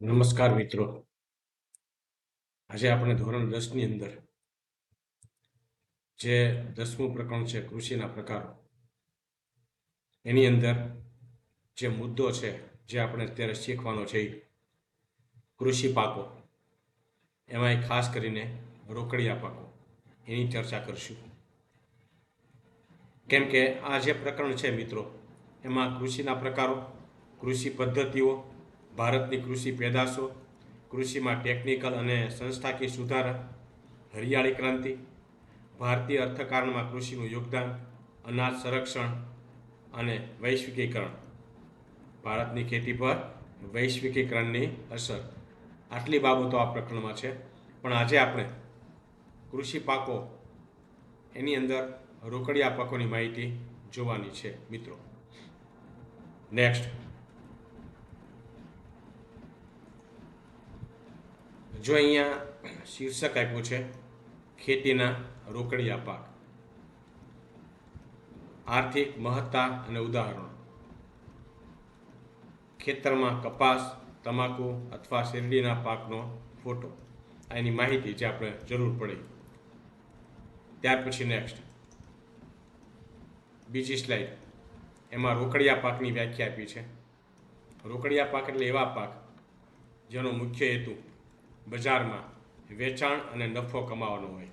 નમસ્કાર મિત્રો. આજે આપણે ધોરણ દસની અંદર જે દસમું પ્રકરણ છે, કૃષિના પ્રકારો, એની અંદર જે મુદ્દો છે, જે આપણે અત્યારે શીખવાનો છે કૃષિ પાકો. એમાંય ખાસ કરીને રોકડિયા પાકો, એની ચર્ચા કરશું. કેમ કે આ જે પ્રકરણ છે મિત્રો, એમાં કૃષિના પ્રકારો, કૃષિ પદ્ધતિઓ ભારતની કૃષિ પેદાશો, કૃષિમાં ટેકનિકલ અને સંસ્થાકીય સુધારા, હરિયાળી ક્રાંતિ, ભારતીય અર્થકારણમાં કૃષિનું યોગદાન, અનાજ સંરક્ષણ અને વૈશ્વિકીકરણ. ભારતની ખેતી પર વૈશ્વિકીકરણની અસર. આટલી બાબતો આ પ્રકરણમાં છે. પણ આજે આપણે કૃષિ પાકો એની અંદર રોકડિયા પાકોની માહિતી જોવાની છે, મિત્રો. નેક્સ્ટ જો અહીંયા શીર્ષક આપ્યું છે, ખેતીના રોકડિયા પાક. આર્થિક મહત્તા અને ઉદાહરણો. ખેતરમાં કપાસ, તમાકુ અથવા શેરડીના પાકનો ફોટો. એની માહિતી જે આપણે જરૂર પડે. ત્યાર પછી નેક્સ્ટ બીજી સ્લાઇડ એમાં રોકડિયા પાકની વ્યાખ્યા આપી છે. રોકડિયા પાક એટલે એવા પાક જેનો મુખ્ય હેતુ બજારમાં વેચાણ અને નફો કમાવાનો હોય.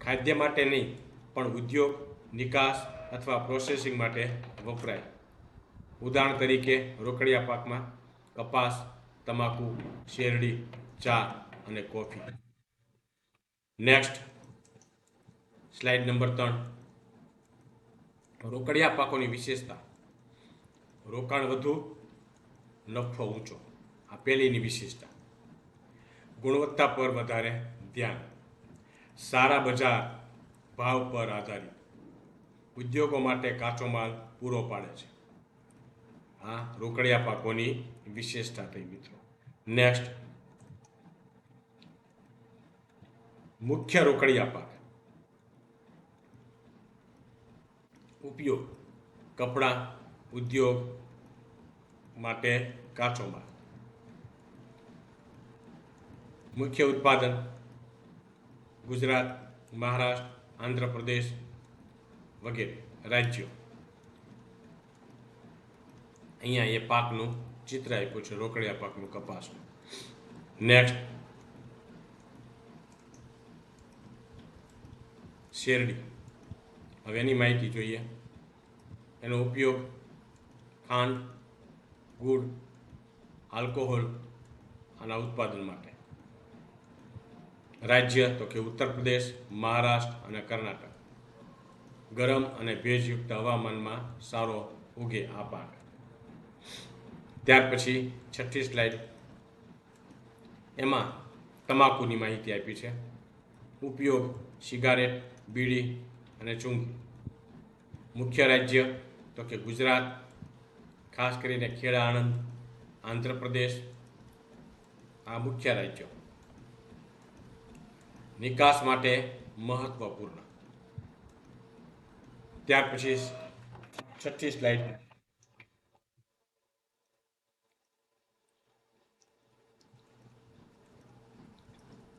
ખાદ્ય માટે નહીં, પણ ઉદ્યોગ, નિકાસ અથવા પ્રોસેસિંગ માટે વપરાય. ઉદાહરણ તરીકે, રોકડિયા પાકમાં કપાસ, તમાકુ, શેરડી, ચા અને કોફી. નેક્સ્ટ સ્લાઇડ નંબર ત્રણ. રોકડિયા પાકોની વિશેષતા. રોકાણ વધુ, નફો ઊંચો. આ પહેલીની વિશેષતા. ગુણવત્તા પર વધારે ધ્યાન. સારા બજાર ભાવ પર આધારિત. ઉદ્યોગો માટે કાચો માલ પૂરો પાડે છે. આ રોકડિયા પાકોની વિશેષતા થઈ મિત્રો. નેક્સ્ટ મુખ્ય રોકડિયા પાક. ઉપયોગ. કપડાં, ઉદ્યોગ માટે કાચો માલ. મુખ્ય ઉત્પાદન ગુજરાત, મહારાષ્ટ્ર, આંધ્રપ્રદેશ વગેરે રાજ્યો. અહીંયા એ પાકનું ચિત્ર આપ્યું છે, રોકડિયા પાકનું કપાસનું નેક્સ્ટ શેરડી. હવે એની માહિતી જોઈએ. એનો ઉપયોગ ખાંડ, ગુડ, આલ્કોહોલ આના ઉત્પાદન માટે. રાજ્ય, તો કે ઉત્તર પ્રદેશ, મહારાષ્ટ્ર અને કર્ણાટક. ગરમ અને ભેજયુક્ત હવામાનમાં સારો ઉગે આ પાક. ત્યાર પછી છઠ્ઠી સ્લાઇડ. એમાં તમાકુની માહિતી આપી છે. ઉપયોગ સિગારેટ, બીડી અને ચૂંગી. મુખ્ય રાજ્ય, તો કે ગુજરાત, ખાસ કરીને ખેડા, આણંદ, આંધ્રપ્રદેશ, આ મુખ્ય રાજ્યો. નિકાસ માટે મહત્વપૂર્ણ. ત્યાર પછી છઠ્ઠી સ્લાઇડ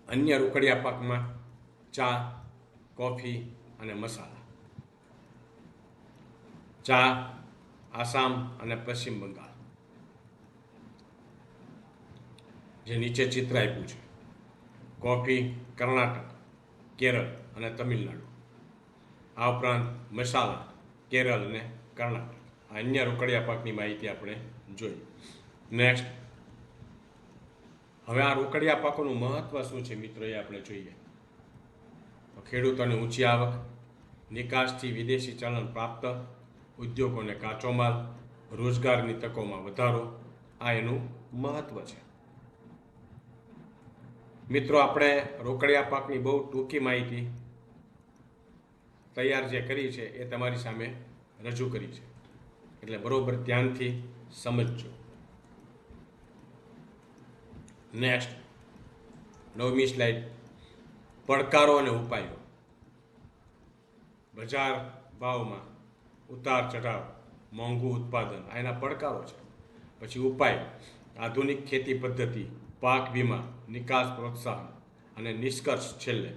અન્ય રોકડિયા પાકમાં ચા, કોફી અને મસાલા. ચા આસામ અને પશ્ચિમ બંગાળ. જે નીચે ચિત્ર આપ્યું છે. કોફી કર્ણાટક, કેરળ અને તમિલનાડુ. આ ઉપરાંત મસાલા, કેરળ અને કર્ણાટક. આ અન્ય રોકડિયા પાકની માહિતી આપણે જોઈ. નેક્સ્ટ હવે આ રોકડિયા પાકોનું મહત્વ શું છે મિત્રો એ આપણે જોઈએ. ખેડૂતોને ઊંચી આવક, નિકાસથી વિદેશી ચલણ પ્રાપ્ત, ઉદ્યોગોને કાચો માલ, રોજગારની તકોમાં વધારો, આ એનું મહત્વ છે. મિત્રો, આપણે રોકડિયા પાકની બહુ ટૂંકી માહિતી તૈયાર જે કરી છે એ તમારી સામે રજૂ કરી છે. એટલે બરોબર ધ્યાનથી સમજજો. નેક્સ્ટ નવમી સ્લાઇડ પડકારો અને ઉપાયો. બજાર ભાવમાં ઉતાર ચઢાવ, મોંઘું ઉત્પાદન, આ એના પડકારો છે. પછી ઉપાય, આધુનિક ખેતી પદ્ધતિ, પાક વીમા નિકાસ પ્રોત્સાહન અને નિષ્કર્ષ છેલ્લે.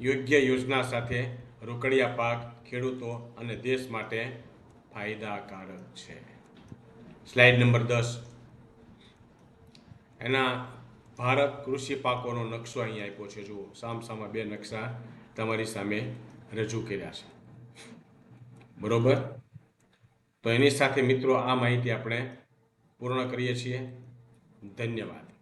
યોગ્ય યોજના સાથે રોકડિયા પાક, ખેડૂતો અને દેશ માટે ફાયદાકારક છે. સ્લાઇડ નંબર દસ. એના ભારત કૃષિ પાકોનો નકશો અહીં આપ્યો છે. જુઓ, સામસામા બે નકશા તમારી સામે રજૂ કર્યા છે. બરોબર? તો એની સાથે મિત્રો આ માહિતી આપણે પૂર્ણ કરીએ છીએ. ધન્યવાદ.